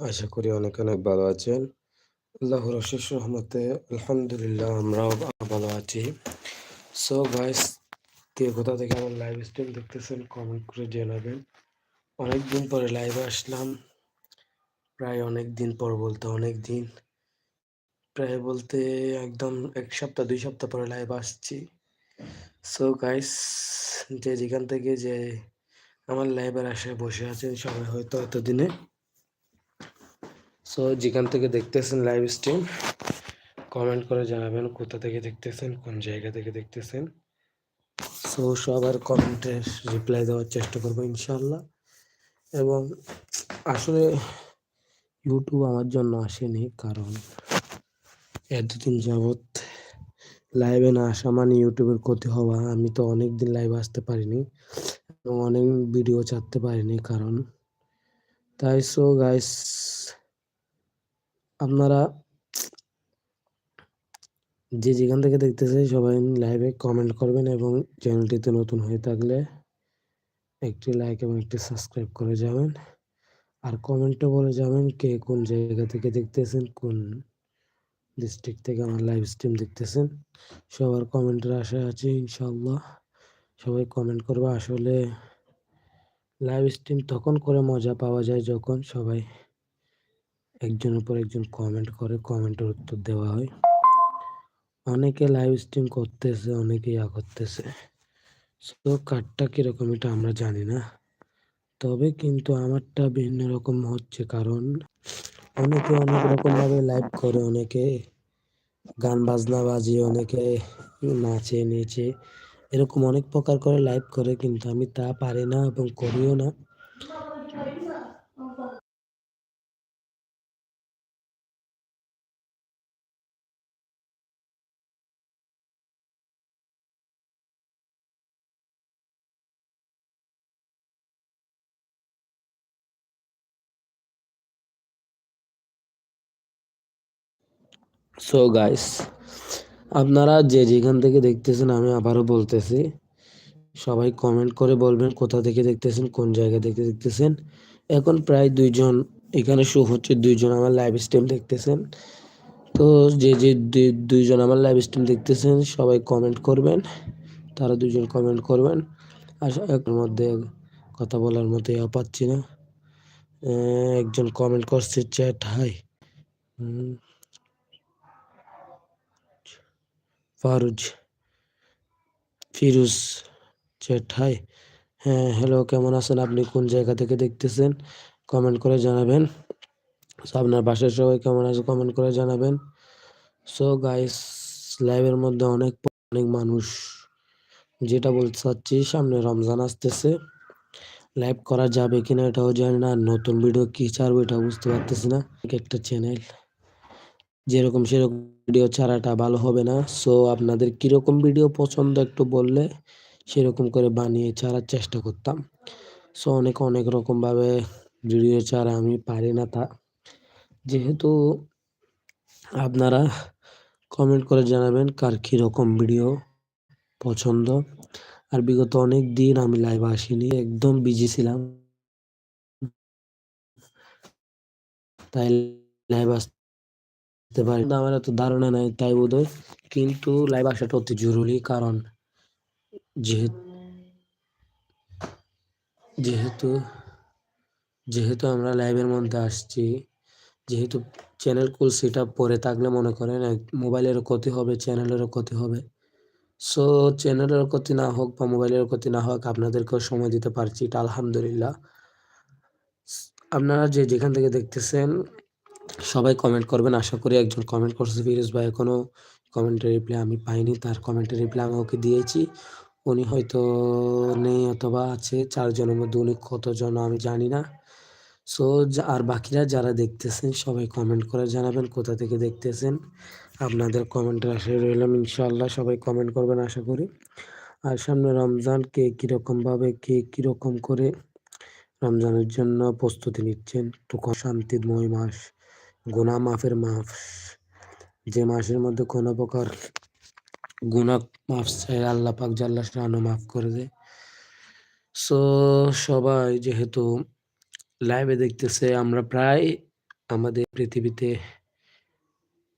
আশা করি অনেক অনেক ভালো আছেন। আল্লাহর অশেষ রহমতে আলহামদুলিল্লাহ আমরাও ভালো আছি। সো গাইস কে কোথা থেকে আমার লাইভ স্ট্রিম দেখতেছেন কমেন্ট করে জানাবেন। অনেক দিন পরে লাইভে আসলাম। প্রায় অনেক দিন পর বলতে অনেক দিন প্রায় বলতে একদম এক সপ্তাহ, দুই সপ্তাহ পরে লাইভ আসছি। সো গাইস যে যেখান থেকে যে আমার লাইভের আশায় বসে আছেন সবাই হয়তো এতদিনে সো যেখান থেকে দেখতেছেন লাইভ স্ট্রিম কমেন্ট করে জানাবেন কোথা থেকে দেখতেছেন, কোন জায়গা থেকে দেখতেছেন। সো সবার কমেন্টের রিপ্লাই দেওয়ার চেষ্টা করব ইনশাল্লাহ এবং আসলে ইউটিউব আমার জন্য আসেনি, কারণ এতদিন যাবৎ লাইভে না আসা মানে ইউটিউবের ক্ষতি হওয়া। আমি তো অনেক দিন লাইভে আসতে পারিনি, এবং অনেক ভিডিও ছাড়তে পারিনি, কারণ তাই সো গাইস আপনারা যে যেখান থেকে দেখতেছে সবাই লাইভে কমেন্ট করবেন এবং চ্যানেলটিতে নতুন হয়ে থাকলে একটি লাইক এবং একটি সাবস্ক্রাইব করে যাবেন। আর কমেন্টে বলে যাবেন কে কোন জায়গা থেকে দেখতেছেন, কোন ডিস্ট্রিক্ট থেকে আমার লাইভ স্ট্রিম দেখতেছেন। সবার কমেন্টের আশা আছে ইনশাল্লাহ সবাই কমেন্ট করবে। আসলে লাইভ স্ট্রিম তখন করে মজা পাওয়া যায় যখন সবাই একজনের পর একজন কমেন্ট করে কমেন্টের উত্তর দেওয়া হয়। অনেকে লাইভ স্ট্রিম করতেছে, অনেকে ইয়া করতেছে। তো কার্ডটা কীরকম এটা আমরা জানি না। তবে কিন্তু আমারটা ভিন্ন রকম হচ্ছে কারণ অনেকে অনেক রকমভাবে লাইভ করে, অনেকে গান বাজনা বাজিয়ে, অনেকে নাচে, নেচে, এরকম অনেক প্রকার করে লাইভ করে, কিন্তু আমি তা পারি না এবং করিও না। সো গাইস আপনারা যে যেখান থেকে দেখতেছেন, আমি আবারও বলতেছি, সবাই কমেন্ট করে বলবেন কোথা থেকে দেখতেছেন, কোন জায়গা থেকে দেখতেছেন। এখন প্রায় দুইজন, এখানে শো হচ্ছে দুইজন আমার লাইভ স্ট্রিম দেখতেছেন। তো যে যে দুইজন আমার লাইভ স্ট্রিম দেখতেছেন, সবাই কমেন্ট করবেন, তারা দুজন কমেন্ট করবেন। আর এর মধ্যে কথা বলার মতো ইয়া পাচ্ছি না। একজন কমেন্ট করছে chat hi Faruz. Firoz hi হ্যাঁ হ্যালো কেমন আছেন? আপনি কোন জায়গা থেকে দেখতেছেন? কমেন্ট করে জানাবেন। সো আপনার বাসার সবাই কেমন আছে? কমেন্ট করে জানাবেন। সো গাইস লাইভের মধ্যে অনেক অনেক মানুষ। যেটা বলতে চাচ্ছি, সামনে রমজান আসতেছে। লাইভ করা যাবে কিনা এটাও জানি না। নতুন ভিডিও কী ছাড়বো এটা বুঝতে পারতেছি না। একটা চ্যানেল যেরকম সেরকম ভিডিও ছাড়াটা ভালো হবে না। সো আপনাদের কীরকম ভিডিও পছন্দ একটু বললে সেরকম করে বানিয়ে ছাড়ার চেষ্টা করতাম। সো অনেক অনেক রকমভাবে ভিডিও ছাড়া আমি পারি না তা। যেহেতু আপনারা কমেন্ট করে জানাবেন কার কীরকম ভিডিও পছন্দ। আর বিগত অনেক দিন আমি লাইভ আসিনি, একদম বিজি ছিলাম। তাই লাইভ আসতে পারি। আমার এত ধারণা নাই তাই বোধ কিন্তু লাইভ আসাটা অতি জরুরি কারণ যেহেতু যেহেতু যেহেতু আমরা লাইভের মধ্যে আসছি, যেহেতু চ্যানেল কুল সেটা পরে থাকলে মনে করেন মোবাইলেরও ক্ষতি হবে চ্যানেলেরও ক্ষতি হবে। সো চ্যানেলের ক্ষতি না হোক বা মোবাইলের ক্ষতি না হোক, আপনাদেরকেও সময় দিতে পারছি। এটা আলহামদুলিল্লাহ। আপনারা যে যেখান থেকে দেখতেছেন সবাই কমেন্ট করবেন। আশা করি একজন কমেন্ট করছে ফিরোজ ভাই। এখনও কমেন্টের রিপ্লাই আমি পাইনি। তার কমেন্টের রিপ্লাই আমি ওকে দিয়েছি। উনি হয়তো নেই অথবা আছে। চারজনের মধ্যে উনি কতজন আমি জানি না। সো আর বাকিরা যারা দেখতেছেন, সবাই কমেন্ট করে জানাবেন কোথা থেকে দেখতেছেন। আপনাদের কমেন্টের আশায় রইলাম ইনশাল্লাহ সবাই কমেন্ট করবেন আশা করি। আর সামনে রমজান, কে কীরকমভাবে, কে কীরকম করে রমজানের জন্য প্রস্তুতি নিচ্ছেন? টুকু শান্তিময় মাস। গুনা মাফের মাস যে মাসের মধ্যে কোনো প্রকার গুনা মাফ চাই আল্লাহ পাক জাল্লা শাহানো মাফ করে দেয়। সো সবাই যেহেতু লাইভে দেখতেছে, আমরা প্রায় আমাদের পৃথিবীতে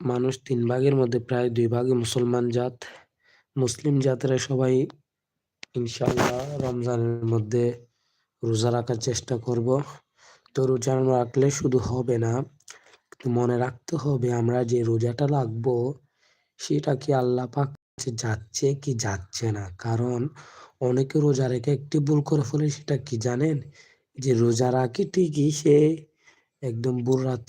মানুষ তিন ভাগের মধ্যে প্রায় দুই ভাগে মুসলমান জাত। মুসলিম জাতেরা সবাই ইনশাল্লাহ রমজানের মধ্যে রোজা রাখার চেষ্টা করব। তো রোজা রাখলে শুধু হবে না মনে রাখতে হবে, আমরা যে রোজাটা রাখব সেটা কি আল্লাহ পাক যাচ্ছে কি যাচ্ছে না? কারণ অনেকে রোজা রেখে একটি ভুল করে ফেলে, সেটা কি জানেন? যে রোজা রাখি ঠিকই, সে একদম ভুল রাত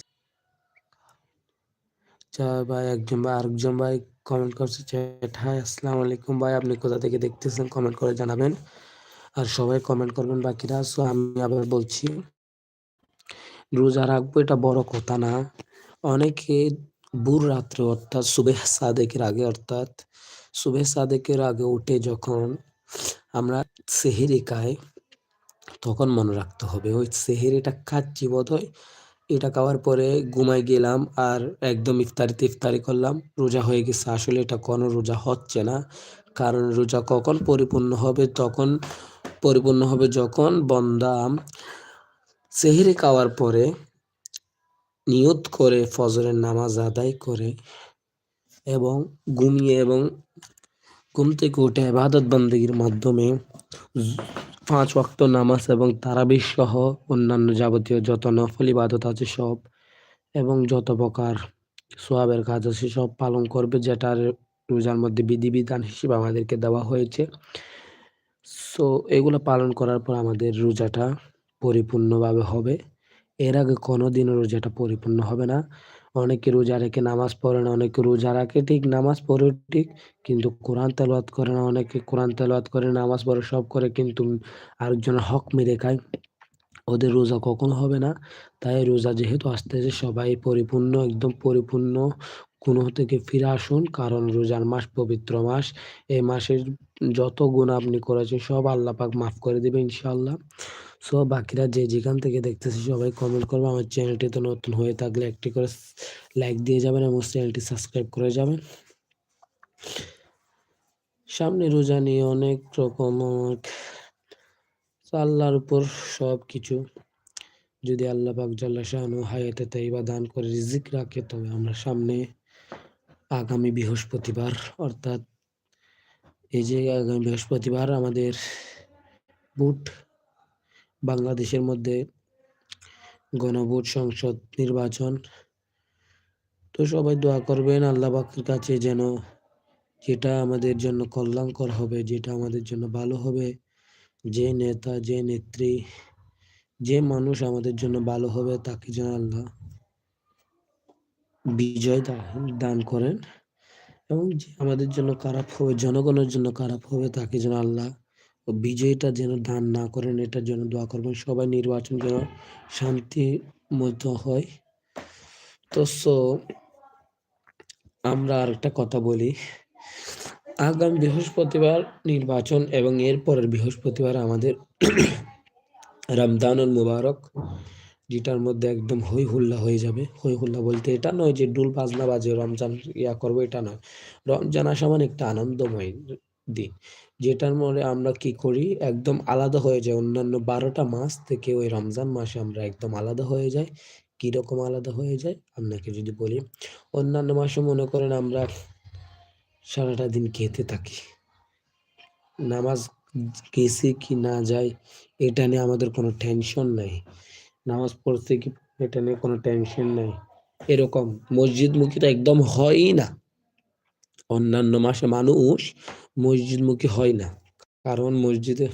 ভাই, একজন ভাই, আরেকজন ভাই কমেন্ট করছে হাই আসসালামু আলাইকুম ভাই, আপনি কোথা থেকে দেখতেছেন? কমেন্ট করে জানাবেন। আর সবাই কমেন্ট করবেন বাকিরা সো আমি আবার বলছি। রোজা রাখব, এটা বড় কথা না। অনেকে ভোর রাত্রে অর্থাৎ সুবেহ সাদেকের আগে অর্থাৎ সুবেহ সাদেকের আগে উঠে যখন আমরা সেহেরি খাই তখন মনে রাখতে হবে, ওই সেহেরিটা খাচ্ছি বোধ হয় এটা খাওয়ার পরে ঘুমাই গেলাম আর একদম ইফতারিতে ইফতারি করলাম, রোজা হয়ে গেছে। আসলে এটা কোনো রোজা হচ্ছে না, কারণ রোজা কখন পরিপূর্ণ হবে তখন, পরিপূর্ণ হবে যখন বন্দা সেহেরি খাওয়ার পরে নিয়ত করে ফজরের নামাজ আদায় করে এবং ঘুমিয়ে এবং ঘুম থেকে উঠে আবাদত বন্দীর মাধ্যমে পাঁচ ওয়াক্ত নামাজ এবং তারাবির সহ অন্যান্য যাবতীয় যত নফল ইবাদত আছে সব এবং যত প্রকার সোয়াবের কাজ আছে সব পালন করবে যেটার রোজার মধ্যে বিধিবিধান হিসেবে আমাদেরকে দেওয়া হয়েছে। সো এগুলো পালন করার পর আমাদের রোজাটা পরিপূর্ণভাবে হবে। এর আগে কোনোদিনও রোজাটা পরিপূর্ণ হবে না। অনেকে রোজা রেখে নামাজ পড়ে না, অনেকে রোজা রাখে ঠিক নামাজ পড়ে ঠিক, কিন্তু কোরআন তেলাওয়াত করে না, অনেকে কোরআন তেলাওয়াত করে, নামাজ পড়ে, সব করে, কিন্তু আরেকজনের হক মেরে খায়। ওদের রোজা কখনো হবে না। তাই রোজা যেহেতু আসতেছে, সবাই পরিপূর্ণ, একদম পরিপূর্ণ। গুণ থেকে ফিরে আসুন, কারণ রোজার মাস পবিত্র মাস। এই মাসের যত গুণ আপনি করেছেন, সব আল্লাহ পাক মাফ করে দেবে ইনশাল্লাহ সো বাকিরা যে যেখান থেকে দেখতেছে সবাই কমেন্ট করবে। আমার চ্যানেলটি তো নতুন হয়ে থাকলে একটি করে লাইক দিয়ে যাবেন এবং চ্যানেলটি সাবস্ক্রাইব করে যাবেন। সামনে রোজা নিয়ে অনেক রকম আল্লাহর উপর সব কিছু যদি আল্লাহ পাক জাল্লা শাহানু হায়াতে তাইবা দান করে রিজিক রাখে, তবে আমরা সামনে আগামী বৃহস্পতিবার, অর্থাৎ এই যে আগামী বৃহস্পতিবার আমাদের বুট বাংলাদেশের মধ্যে গণভোট সংসদ নির্বাচন। তো সবাই দোয়া করবেন আল্লাহ পাকের কাছে যেন যেটা আমাদের জন্য কল্যাণকর হবে, যেটা আমাদের জন্য ভালো হবে। যে নেতা, যে নেত্রী, যে মানুষ আমাদের জন্য ভালো হবে, তাকে যেন আল্লাহ বিজয় দান করেন। এবং যে আমাদের জন্য খারাপ হবে, জনগণের জন্য খারাপ হবে, তাকে যেন আল্লাহ বিজয়টা যেন দান না করেন, এটার জন্য দোয়া করবেন। সবাই নির্বাচন যেন শান্তি মতো হয়। তো সো, আমরা আরেকটা কথা বলি। আগামী বৃহস্পতিবার নির্বাচন এবং এর পরের বৃহস্পতিবার আমাদের রমদানুল মুবারক, যেটার মধ্যে একদম হই হুল্লা হয়ে যাবে। হই হুল্লা বলতে এটা নয় যে ডুল বাজনা বাজে রমজান ইয়া করব, এটা নয়। রমজান আসা মানে একটা আনন্দময় দিন। যেটার মধ্যে আমরা কি করি? একদম আলাদা হয়ে যায়। অন্যান্য বারোটা মাস থেকে ওই রমজান মাসে আমরা একদম আলাদা হয়ে যাই। কীরকম আলাদা হয়ে যায়? আপনাকে যদি বলি। অন্যান্য মাসে মনে করেন আমরা সারাটা দিন খেতে থাকি। নামাজ গেছি কি না যাই, এটা নিয়ে আমাদের কোনো টেনশন নাই। নামাজ পড়তে কি, এটা নিয়ে কোনো টেনশন নাই। এরকম মসজিদমুখী তো একদম হয়ই না। অন্যান্য মাসে মানুষ মসজিদমুখী হয় না। কারণ মসজিদে,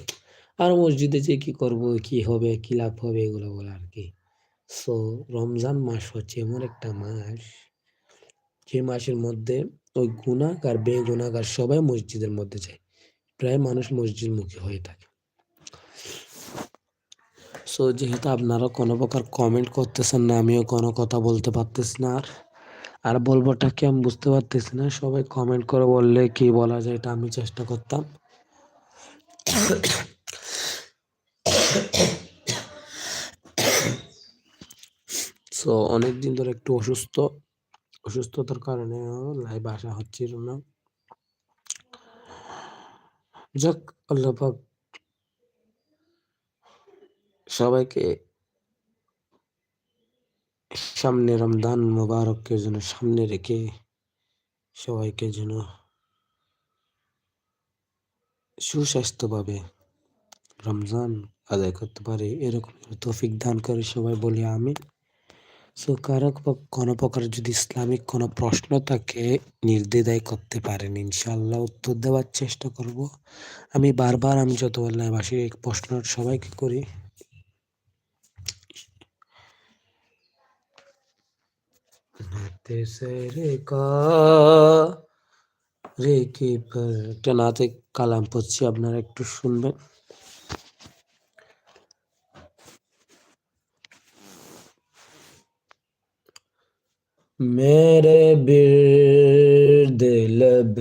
আর মসজিদে যে কি করব, কি হবে, কি লাভ হবে এগুলো বলে আর কি। সো রমজান মাস হচ্ছে এমন একটা মাস, যে মাসের মধ্যে ওই গুণাগার বেগুনাগার সবাই মসজিদের মধ্যে যায়। প্রায় মানুষ মসজিদ মসজিদমুখী হয়ে থাকে। সো যেহেতু আপনারা কোনো প্রকার কমেন্ট করতেছেন না, আমিও কোনো কথা বলতে পারতেছি না। আর আর বলবোটা কি আমি বুঝতে পারতেছি না, সবাই কমেন্ট করে বললে কি বলা যায় এটা আমি চেষ্টা করতাম। সো অনেক দিন ধরে একটু অসুস্থ, অসুস্থতার কারণে লাইভ আসা হচ্ছিল না। যাক, আল্লাহ সবাইকে সামনে রমজান মোবারককে যেন সামনে রেখে সবাইকে যেন সুস্বাস্থ্যভাবে রমজান আদায় করতে পারে, এরকম তৌফিক দান করে সবাই বলি আমি সো কারও কোনো প্রকার যদি ইসলামিক কোনো প্রশ্ন থাকে, নির্দ্বিধায় করতে পারেন ইনশাল্লাহ উত্তর দেওয়ার চেষ্টা করব। আমি বারবার, আমি যত বাসী এই প্রশ্ন সবাইকে করি। রেখে একটা নাতে কালাম পড়ছি আপনারা একটু শুনবেন মেরে বীর দিলব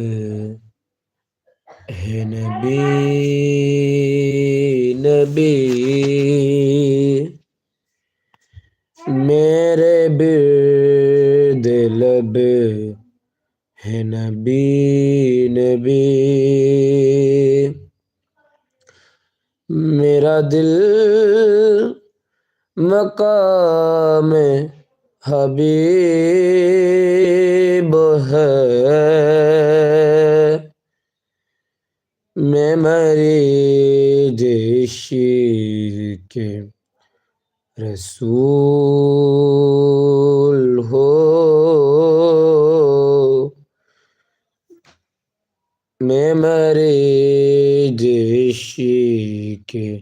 হে নবী নবী नबी नबी। मेरा दिल मकाम हबीब है। मैं मरी के रसूल મેં મારી દેશી કે